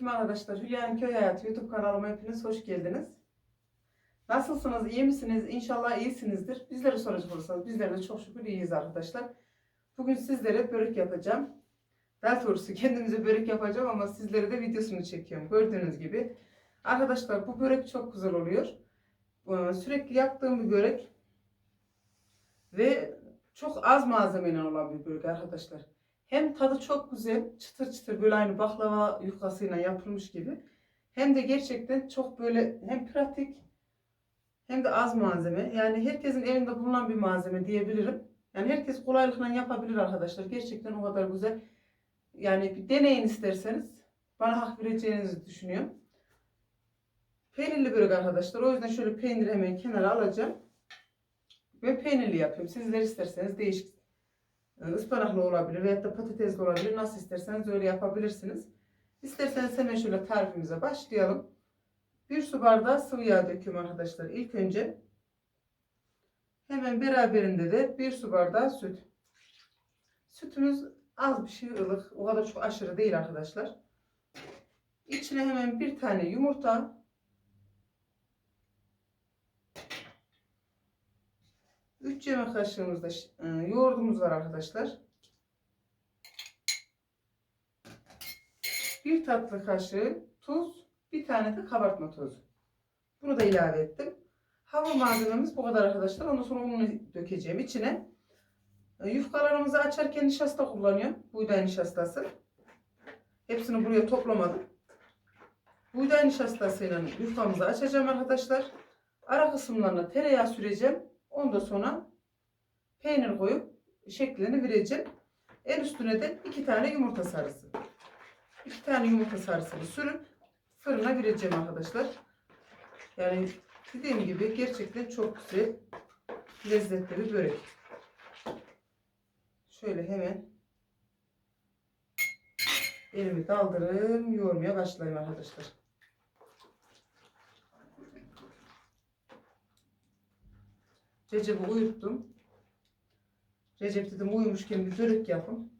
Merhaba arkadaşlar, Hülya'nın Köy Hayatı YouTube kanalıma hepiniz hoş geldiniz. Nasılsınız, iyi misiniz? İnşallah iyisinizdir. Bizleri soracak olursanız bizler de çok şükür iyiyiz arkadaşlar. Bugün sizlere börek yapacağım. Daha doğrusu kendimize börek yapacağım ama sizlere de videosunu çekiyorum. Gördüğünüz gibi. Arkadaşlar bu börek çok güzel oluyor. Ee, Sürekli yaptığım bir börek. Ve çok az malzemeyle olan bir börek arkadaşlar. Hem tadı çok güzel, çıtır çıtır böyle aynı baklava yufkasıyla yapılmış gibi. Hem de gerçekten çok böyle hem pratik hem de az malzeme. Yani herkesin elinde bulunan bir malzeme diyebilirim. Yani herkes kolaylıkla yapabilir arkadaşlar. Gerçekten o kadar güzel. Yani bir deneyin isterseniz. Bana hak vereceğinizi düşünüyorum. Peynirli börek arkadaşlar. O yüzden şöyle peyniri hemen kenara alacağım. Ve peynirli yapıyorum. Sizler isterseniz değişik ıspanaklı olabilir veyahut da patatesli olabilir. Nasıl isterseniz öyle yapabilirsiniz. İsterseniz hemen şöyle tarifimize başlayalım. Bir su bardağı sıvı yağ döküyorum arkadaşlar. İlk önce hemen beraberinde de bir su bardağı süt. Sütümüz az bir şey ılık. O kadar çok aşırı değil arkadaşlar. İçine hemen bir tane yumurta. 3 yemek kaşığımızda e, yoğurdumuz var arkadaşlar. Bir tatlı kaşığı tuz, bir tane de kabartma tozu. Bunu da ilave ettim. Hamur malzememiz bu kadar arkadaşlar. Ondan sonra ununu dökeceğim içine. E, Yufkalarımızı açarken nişasta kullanıyorum. Buğday nişastası. Hepsini buraya toplamadım. Buğday nişastasıyla yufkamızı açacağım arkadaşlar. Ara kısımlarına tereyağı süreceğim. Ondan sonra peynir koyup şeklini vereceğim. En üstüne de iki tane yumurta sarısı. İki tane yumurta sarısını sürüp fırına vereceğim arkadaşlar. Yani dediğim gibi gerçekten çok güzel lezzetli bir börek. Şöyle hemen elimi daldırım yoğurmaya başlayayım arkadaşlar. Recep'i uyuttum. Recep dedim uyumuşken bir börek yapın.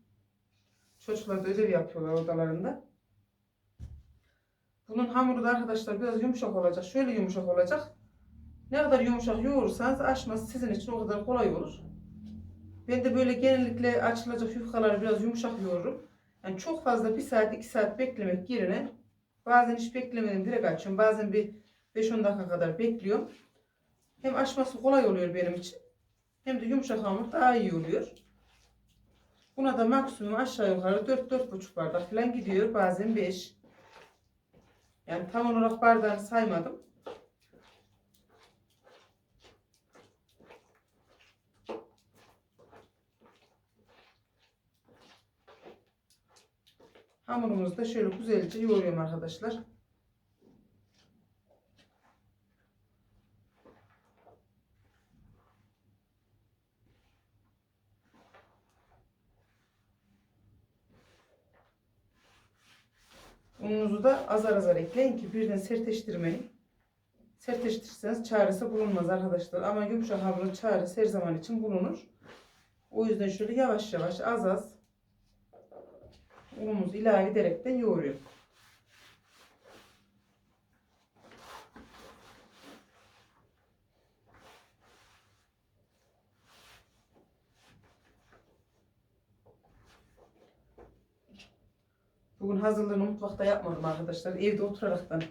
Çocuklar da ödev yapıyorlar odalarında. Bunun hamuru da arkadaşlar biraz yumuşak olacak. Şöyle yumuşak olacak. Ne kadar yumuşak yoğurursanız açması sizin için o kadar kolay olur. Ben de böyle genellikle açılacak yufkaları biraz yumuşak yoğururum. Yani çok fazla bir saat iki saat beklemek yerine bazen hiç beklemedim direkt açıyorum. Bazen bir 5-10 dakika kadar bekliyorum. Hem açması kolay oluyor benim için. Hem de yumuşak hamur daha iyi oluyor. Buna da maksimum aşağı yukarı 4-4,5 bardak falan gidiyor. Bazen 5. Yani tam olarak bardağını saymadım. Hamurumuzu da şöyle güzelce yoğuruyorum arkadaşlar. Ununuzu da azar azar ekleyin ki birden sertleştirmeyin. Sertleştirirseniz çaresi bulunmaz arkadaşlar. Ama yumuşak hamurun çaresi her zaman için bulunur. O yüzden şöyle yavaş yavaş az az unumuzu ilave ederekten yoğuruyorum. Bugün hazırlığını mutfakta yapmadım arkadaşlar. Evde oturaraktan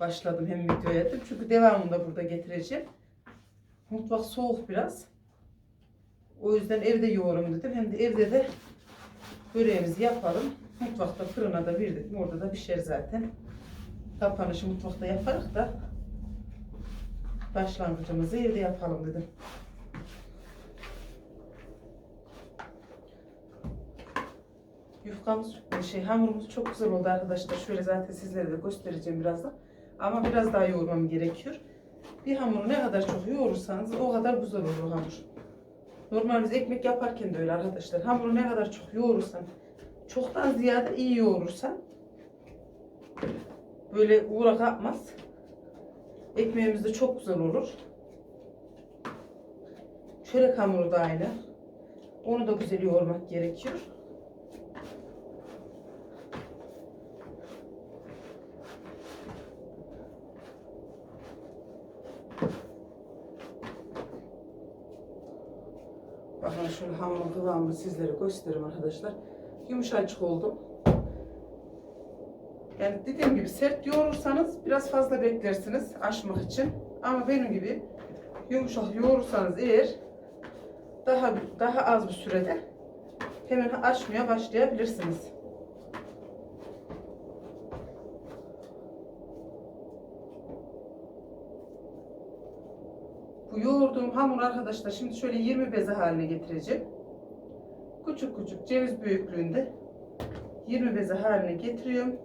başladım hem videoya ettim. Çünkü devamını da burada getireceğim. Mutfak soğuk biraz. O yüzden evde yoğurum dedim. Hem de evde de böreğimizi yapalım. Mutfakta fırına da verdik. Orada da pişer zaten. Kapanışı mutfakta yaparız da başlangıcımızı evde yapalım dedim. Yufkamız, şey hamurumuz çok güzel oldu arkadaşlar. Şöyle zaten sizlere de göstereceğim birazdan. Ama biraz daha yoğurmam gerekiyor. Bir hamuru ne kadar çok yoğurursanız o kadar güzel olur hamur. Normal biz ekmek yaparken de öyle arkadaşlar. Hamuru ne kadar çok yoğurursan, çoktan ziyade iyi yoğurursan böyle uğrak atmaz. Ekmeğimiz de çok güzel olur. Çörek hamuru da aynı. Onu da güzel yoğurmak gerekiyor. Bakın şöyle hamurun kıvamını sizlere göstereyim arkadaşlar. Yumuşacık oldu. Yani dediğim gibi sert yoğurursanız biraz fazla beklersiniz açmak için. Ama benim gibi yumuşak yoğurursanız eğer daha daha az bir sürede hemen açmaya başlayabilirsiniz. Bu yoğurduğum hamur arkadaşlar şimdi şöyle 20 beze haline getireceğim. Küçük küçük ceviz büyüklüğünde 20 beze haline getiriyorum.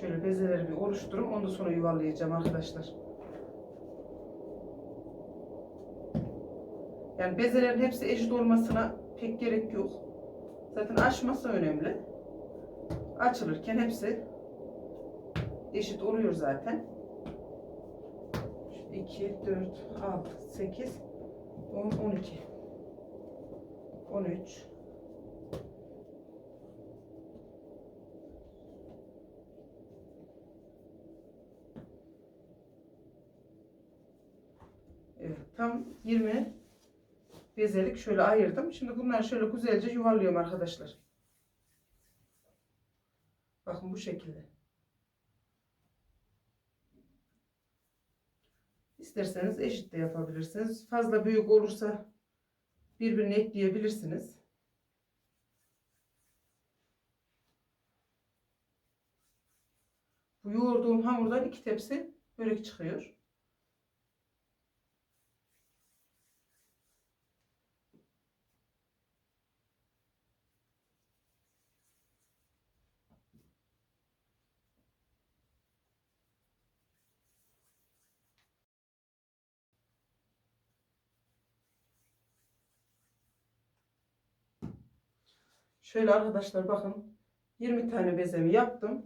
Şöyle bezeleri bir oluşturup ondan sonra yuvarlayacağım arkadaşlar. Yani bezelerin hepsi eşit olmasına pek gerek yok. Zaten açması önemli. Açılırken hepsi eşit oluyor zaten. 2, 4, 6, 8, 10, 12, 13, Evet, tam 20 bezelik şöyle ayırdım. Şimdi bunları şöyle güzelce yuvarlıyorum arkadaşlar. Bakın bu şekilde. İsterseniz eşit de yapabilirsiniz. Fazla büyük olursa birbirine ekleyebilirsiniz. Bu yoğurduğum hamurdan iki tepsi börek çıkıyor. Şöyle arkadaşlar bakın 20 tane bezemi yaptım.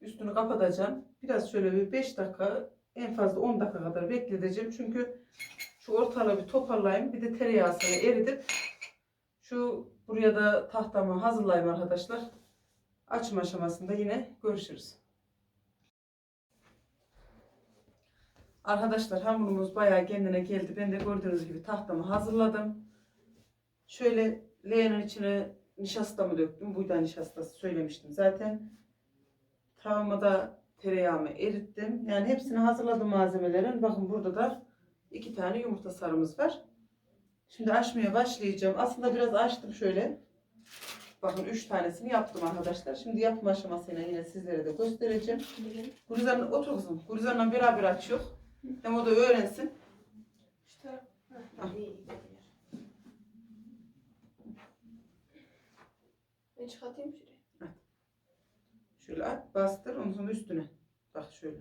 Üstünü kapatacağım. Biraz şöyle bir 5 dakika en fazla 10 dakika kadar bekleteceğim. Çünkü şu ortalığı bir toparlayayım. Bir de tereyağısını eritip şu buraya da tahtamı hazırlayayım arkadaşlar. Açma aşamasında yine görüşürüz. Arkadaşlar hamurumuz bayağı kendine geldi. Ben de gördüğünüz gibi tahtamı hazırladım. Şöyle leğenin içine nişastamı döktüm. Buğday nişastası söylemiştim zaten. Tavama da tereyağımı erittim. Yani hepsini hazırladım malzemelerin. Bakın burada da iki tane yumurta sarımız var. Şimdi açmaya başlayacağım. Aslında biraz açtım şöyle. Bakın üç tanesini yaptım arkadaşlar. Şimdi yapma aşamasıyla yine sizlere de göstereceğim. Gülizar'ın otur kızım. Gülizar'la beraber açıyor. Hem o da öğrensin. İşte. Heh, iyi gidiyor. Ben çıkartayım şuraya. Şöyle at, bastır, ondan sonra üstüne. Bak şöyle.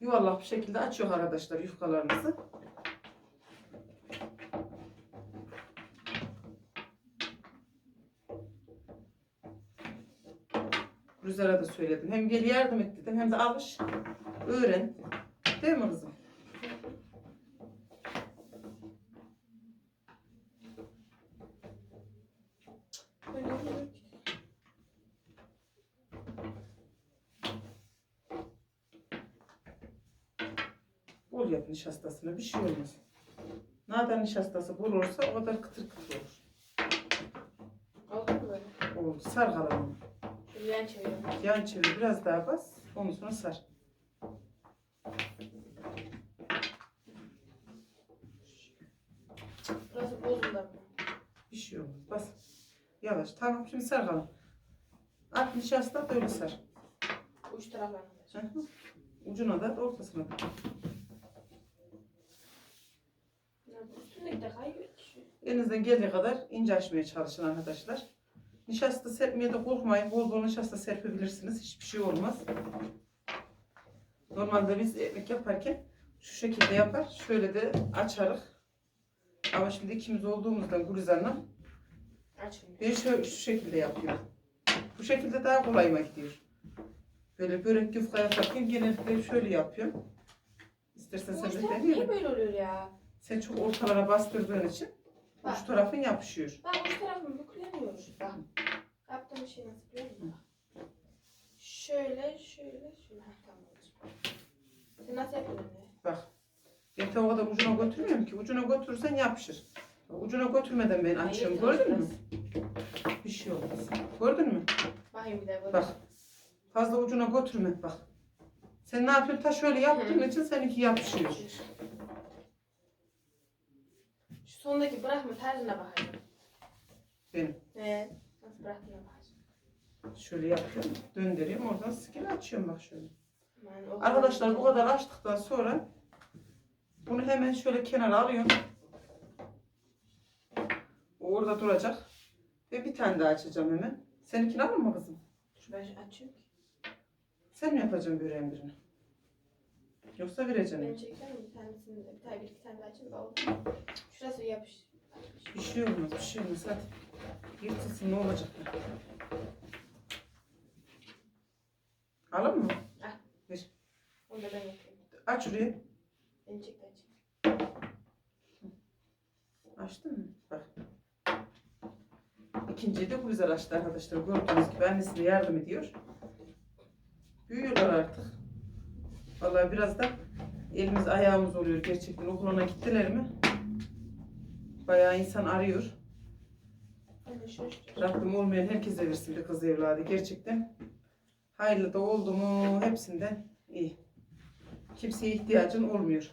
Yuvarlak bir şekilde açıyor arkadaşlar yufkalarınızı. Rüzgar'a da söyledim. Hem gel yardım et dedim hem de alış. Öğren. Değil mi kızım? Bol yap nişastasını. Bir şey olmaz. Ne kadar nişastası bol olursa o kadar kıtır kıtır olur. Oldu mu böyle? Oldu. Sar kalanını. Yan çeviriyorum. Yan çevir biraz daha bas. Sonra sar. Burası bozuldu. Bir şey olmaz. Bas. Yavaş. Tamam şimdi sar kalan. At nişasta da öyle sar. Uç taraflarına. Ucuna da ortasına da. Üstündeki de kayıyor ki. Elinizden geldiği kadar ince açmaya çalışın arkadaşlar. Nişasta serpmeye de korkmayın. Bol bol nişasta serpebilirsiniz. Hiçbir şey olmaz. Normalde biz ekmek yaparken şu şekilde yapar. Şöyle de açarız. Ama şimdi ikimiz olduğumuzdan Gülizar'la Açmıyor. ben şu, şu şekilde yapıyorum. Bu şekilde daha kolayıma gidiyor. Böyle börek yufka yaparken genellikle şöyle yapıyorum. İstersen sen de deneyelim. niye böyle oluyor ya? Sen çok ortalara bastırdığın için Bak. uç tarafın yapışıyor. Bak uç tarafım bükleniyor. Bak. Yaptığım şey nasıl biliyor musun? Şöyle, şöyle, şöyle. Tamam olacak. Sen nasıl yapıyorsun? Bak. Ben de o kadar ucuna götürmüyorum ki. Ucuna götürürsen yapışır. Ucuna götürmeden ben açıyorum. Gördün mü? Bir şey olmaz. Gördün mü? Bakayım bir daha böyle. Bak. Fazla ucuna götürme bak. Sen ne yapıyorsun? Ta şöyle yaptığın için seninki yapışıyor. Şu sondaki bırakma terzine bakayım. Benim. Evet. Nasıl bakacağım. Şöyle yapıyorum. Döndürüyorum. Oradan skill açıyorum bak şöyle. Yani o Arkadaşlar bu kadar açtıktan sonra bunu hemen şöyle kenara alıyorum. O orada duracak. Ve bir tane daha açacağım hemen. Seninkini alır mı kızım? Dur ben şu açayım. Sen mi yapacaksın böreğin birini? Yoksa vereceksin Ben çekiyorum bir tanesini. Bir tane bir iki tane daha açayım da oldu. Şurası yapış. Bir şey olmaz, bir şey olmaz. Hadi. Yırtılsın ne olacak ya? Alır mı? Onu da ben yapayım. Aç şurayı. Çek de açayım. Açtın mı? Bak. İkinciyi de bu güzel açtı arkadaşlar. Gördüğünüz gibi annesine yardım ediyor. Büyüyorlar artık. Vallahi biraz da elimiz ayağımız oluyor gerçekten. Okuluna gittiler mi? Bayağı insan arıyor. Ben de şunu şuraya. Rabbim olmayan herkese versin bir kız evladı. Gerçekten hayırlı da oldu mu hepsinden iyi. Kimseye ihtiyacın olmuyor.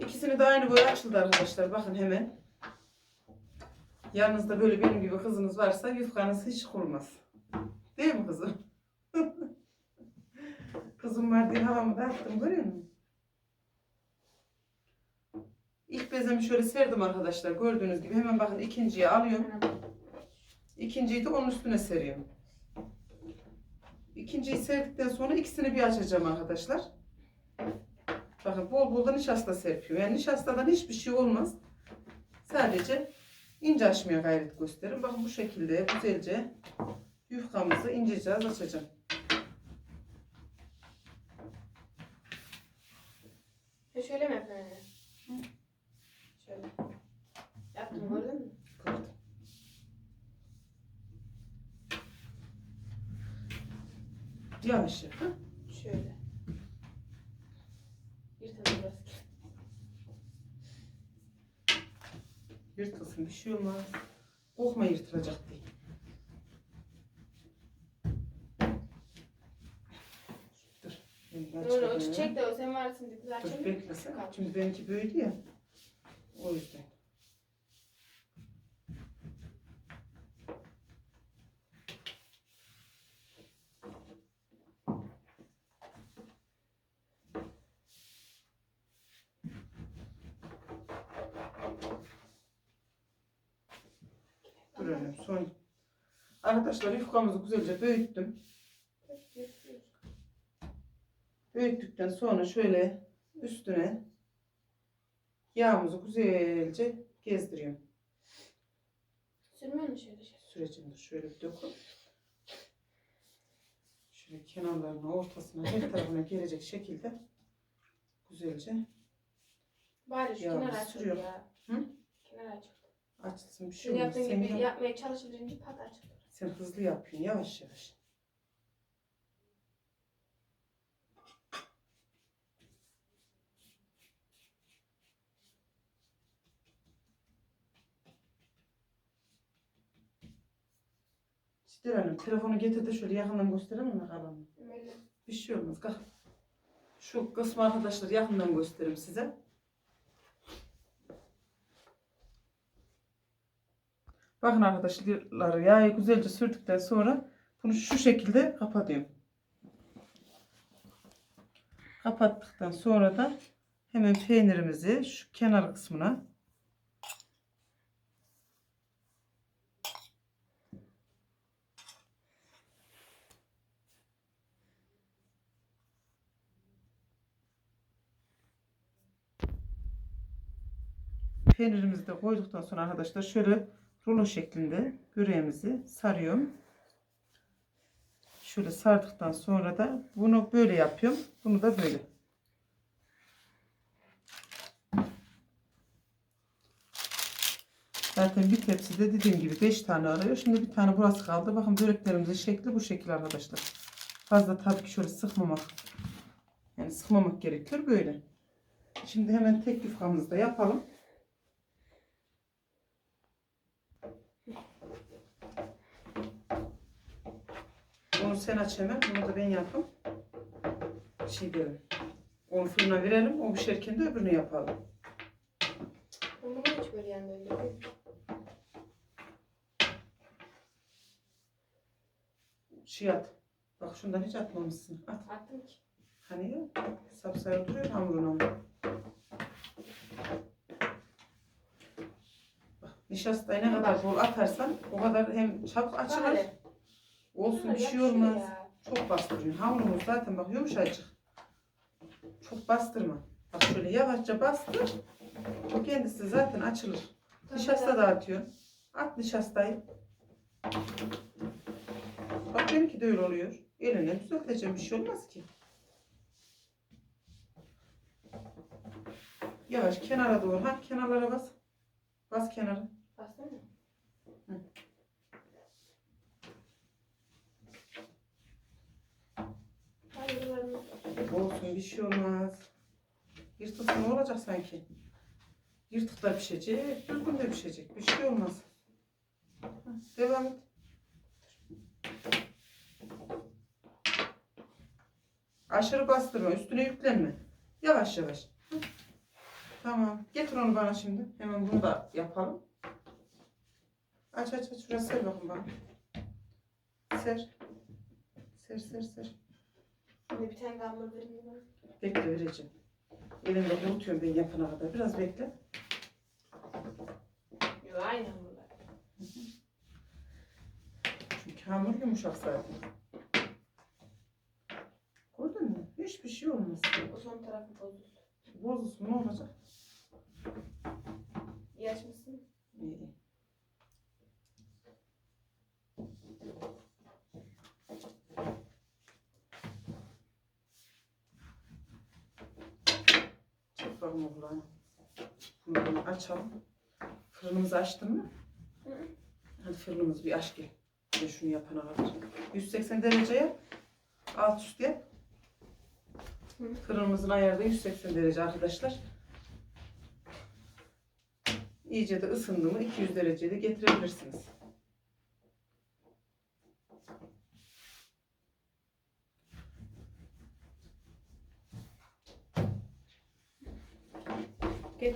İkisini de aynı boya açıldı arkadaşlar. Bakın hemen. Yanınızda böyle benim gibi kızınız varsa yufkanız hiç kurmaz. Değil mi kızım? Kızım var diye havamı da attım görüyor musun? İlk bezemi şöyle serdim arkadaşlar. Gördüğünüz gibi hemen bakın ikinciyi alıyorum. İkinciyi de onun üstüne seriyorum. İkinciyi serdikten sonra ikisini bir açacağım arkadaşlar. Bakın bol bol da nişasta serpiyorum. Yani nişastadan hiçbir şey olmaz. Sadece ince açmaya gayret gösterin. Bakın bu şekilde güzelce yufkamızı incece açacağım. Ya şöyle mi anne? Şöyle. Yaptım gördün mü? Gördüm. Yavaş yap. Şöyle. Yırtalım biraz. Yırtılsın bir şey olmaz. Korkma yırtılacak diye. Dur. ben Öyle o çiçek de o sen varsın dedi. Dur Zaten beklesene. Şimdi benimki büyüdü ya. O yüzden. Öyle son. Arkadaşlar yufkamızı güzelce büyüttüm. Büyüttükten sonra şöyle üstüne yağımızı güzelce gezdiriyorum. Sürmüyor musun şöyle şey? Sürecimdir şöyle bir dokun. Şöyle kenarlarına, ortasına, her tarafına gelecek şekilde güzelce Bari şu Ya, kenar açıldı sürüyor. ya. Hı? Kenar açıldı. açılsın bir şey Şunu olmaz. yaptığın Sen, gibi yap- yapmaya çalışınca pat açıldı. sen hızlı yapıyorsun yavaş yavaş. İşte hanım telefonu getir de şöyle yakından gösterelim mi? Böyle. Bir şey olmaz. Kalk. Şu kısmı arkadaşlar yakından göstereyim size. Bakın arkadaşlar yağı güzelce sürdükten sonra bunu şu şekilde kapatıyorum. Kapattıktan sonra da hemen peynirimizi şu kenar kısmına Peynirimizi de koyduktan sonra arkadaşlar şöyle rulo şeklinde böreğimizi sarıyorum. Şöyle sardıktan sonra da bunu böyle yapıyorum. Bunu da böyle. Zaten bir tepside dediğim gibi 5 tane arıyor. Şimdi bir tane burası kaldı. Bakın böreklerimizin şekli bu şekil arkadaşlar. Fazla tabii ki şöyle sıkmamak. Yani sıkmamak gerekiyor böyle. Şimdi hemen tek yufkamızı da yapalım. Onu sen aç hemen. Bunu da ben yapayım. Şey diyelim. Onu fırına verelim. O pişerken de öbürünü yapalım. Bunu hiç böyle yanında öyle. Şey at. Bak şundan hiç atmamışsın. At. Attım ki. Hani ya? Sapsarı duruyor hamurun ama. Nişastayı ne kadar bol atarsan o kadar hem çabuk açılır. Bari. Olsun bir şey olmaz. Çok bastırıyorsun. Hamurumuz zaten bak yumuşacık. Çok bastırma. Bak şöyle yavaşça bastır. O kendisi zaten açılır. Tabii Nişasta tabii. da atıyorsun. At nişastayı. Bak benimki de öyle oluyor. Eline düzelteceğim bir şey olmaz ki. Yavaş kenara doğru. Ha kenarlara bas. Bas kenara. Bastın mı? Hı. Hadi duvarını. Olsun bir şey olmaz. Yırtılsa ne olacak sanki? Yırtık da pişecek, düzgün de pişecek. Bir şey olmaz. Devam et. Aşırı bastırma, üstüne yüklenme. Yavaş yavaş. Tamam. Getir onu bana şimdi. Hemen bunu da yapalım. Aç aç aç. Şurası ser bakın bana. Ser. Ser ser ser. Şimdi bir tane gamber verin bana. Bekle vereceğim. Elimde unutuyorum ben yapana kadar. Biraz bekle. Yo aynı hamurlar. Çünkü hamur yumuşak zaten. Gördün mü? Hiçbir şey olmaz. O son tarafı bozuldu. Bozulsun ne olacak? İyi açmışsın. İyi. Bakalım kulağını. Bunu açalım. Fırınımızı açtın mı? Hı. Hadi fırınımızı bir aç gel. De şunu yapana kadar. 180 derece yap. Alt üst yap. Hı. Fırınımızın ayarı da 180 derece arkadaşlar. İyice de ısındı mı 200 derecede getirebilirsiniz.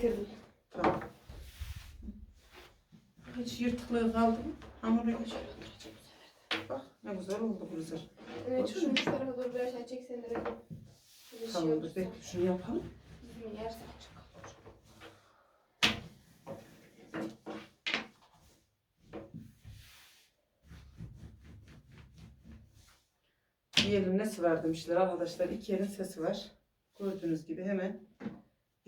Getirdim. Tamam. Hiç yırtıklığı kaldı mı? Hamuru Şöyle oturacağım bu sefer. bak ne güzel oldu bu güzel. Evet şunu şu tarafa doğru biraz aşağı çeksen de böyle. Bir şey Tamam dur bekle şunu yapalım. Yersen açık kalır. Bir elin nesi var demişler arkadaşlar. İki elin sesi var. Gördüğünüz gibi hemen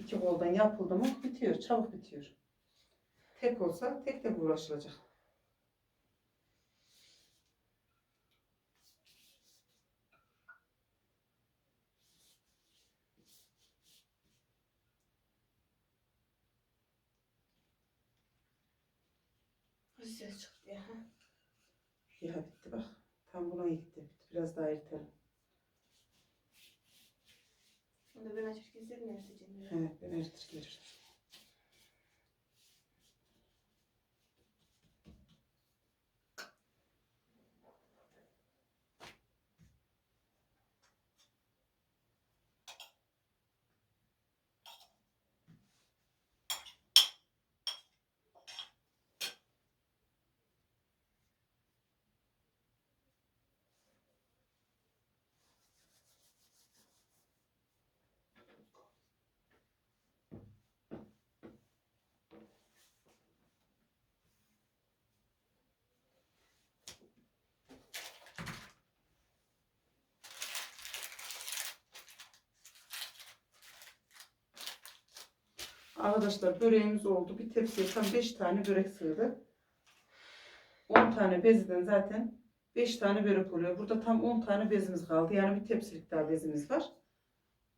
iki koldan yapıldı mı bitiyor. Çabuk bitiyor. Tek olsa tek tek uğraşılacak. Ses çıktı ya? bitti bak. Tam buna gitti. Biraz daha eritelim. Da ben açarken sen mi? Evet ben eritir gelirim. Arkadaşlar böreğimiz oldu. Bir tepsiye tam 5 tane börek sığdı. 10 tane bezden zaten 5 tane börek oluyor. Burada tam 10 tane bezimiz kaldı. Yani bir tepsilik daha bezimiz var.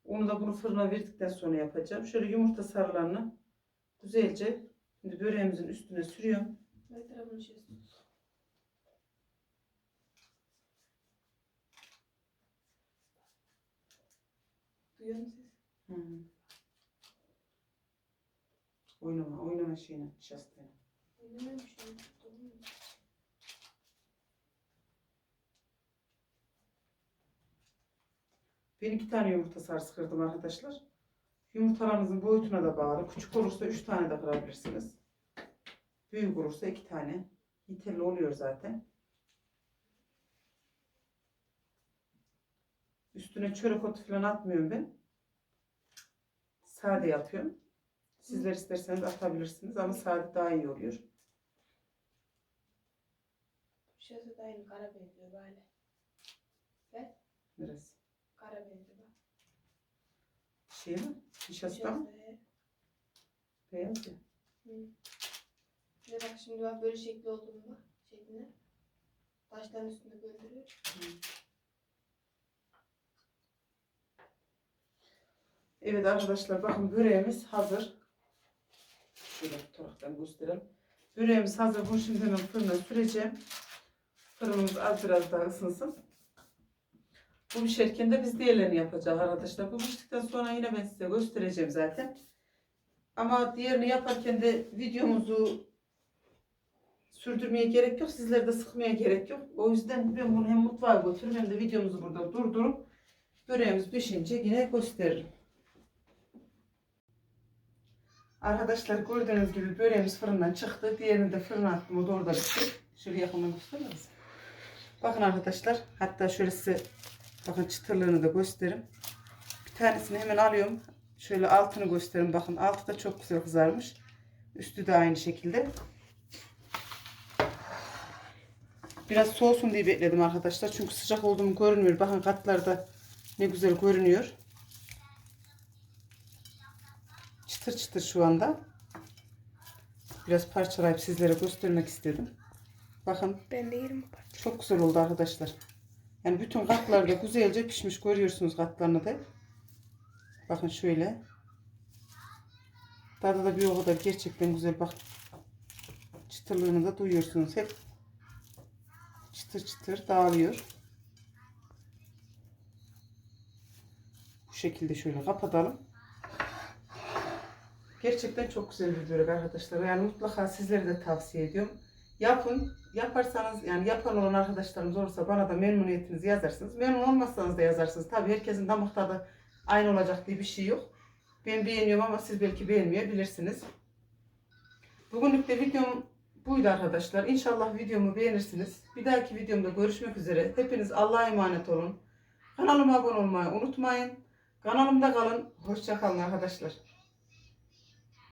Onu da bunu fırına verdikten sonra yapacağım. Şöyle yumurta sarılarını güzelce Şimdi böreğimizin üstüne sürüyorum. Şey Duyuyor musun Hı. Oynama, oynama şeyine, an. Duyuyor musun? Ben iki tane yumurta sarısı kırdım arkadaşlar. Yumurtalarınızın boyutuna da bağlı. Küçük olursa üç tane de kırabilirsiniz. Büyük olursa iki tane. Yeterli oluyor zaten. Üstüne çörek otu falan atmıyorum ben. Sade yapıyorum. Sizler isterseniz atabilirsiniz ama sade daha iyi oluyor. Şurası da aynı kara benziyor böyle. Neresi? Kara benziyor. Şey mi? Nişasta mı? Beyaz ya. Hı. Bir de bak şimdi bak böyle şekli olduğunu bak. Şekline. Taşların üstünde gönderiyor. Evet arkadaşlar bakın böreğimiz hazır. Şöyle taraftan gösterelim. Böreğimiz hazır. Bunu şimdi hemen fırına süreceğim. Fırınımız az biraz daha ısınsın. Bu pişerken de biz diğerlerini yapacağız arkadaşlar. Bu piştikten sonra yine ben size göstereceğim zaten. Ama diğerini yaparken de videomuzu sürdürmeye gerek yok. Sizleri de sıkmaya gerek yok. O yüzden ben bunu hem mutfağa götürürüm hem de videomuzu burada durdurup böreğimiz pişince yine gösteririm. Arkadaşlar gördüğünüz gibi böreğimiz fırından çıktı. Diğerini de fırına attım. O da orada bitti. Şöyle yakından gösterir misin? Bakın arkadaşlar. Hatta şöyle size bakın çıtırlığını da göstereyim. Bir tanesini hemen alıyorum. Şöyle altını göstereyim. Bakın altı da çok güzel kızarmış. Üstü de aynı şekilde. Biraz soğusun diye bekledim arkadaşlar. Çünkü sıcak olduğumu görünmüyor. Bakın katlarda ne güzel görünüyor. Çıtır çıtır şu anda. Biraz parçalayıp sizlere göstermek istedim. Bakın Ben de yerim. çok güzel oldu arkadaşlar. Yani bütün katlarda güzelce pişmiş görüyorsunuz katlarını da. Bakın şöyle. Tadı da bir o kadar gerçekten güzel bak. Çıtırlığını da duyuyorsunuz hep. Çıtır çıtır dağılıyor. Bu şekilde şöyle kapatalım. Gerçekten çok güzel bir börek arkadaşlar. Yani mutlaka sizlere de tavsiye ediyorum. Yapın. Yaparsanız yani yapan olan arkadaşlarımız olursa bana da memnuniyetinizi yazarsınız. Memnun olmazsanız da yazarsınız. Tabii herkesin damak tadı aynı olacak diye bir şey yok. Ben beğeniyorum ama siz belki beğenmeyebilirsiniz. Bugünlük de videom buydu arkadaşlar. İnşallah videomu beğenirsiniz. Bir dahaki videomda görüşmek üzere. Hepiniz Allah'a emanet olun. Kanalıma abone olmayı unutmayın. Kanalımda kalın. Hoşça kalın arkadaşlar.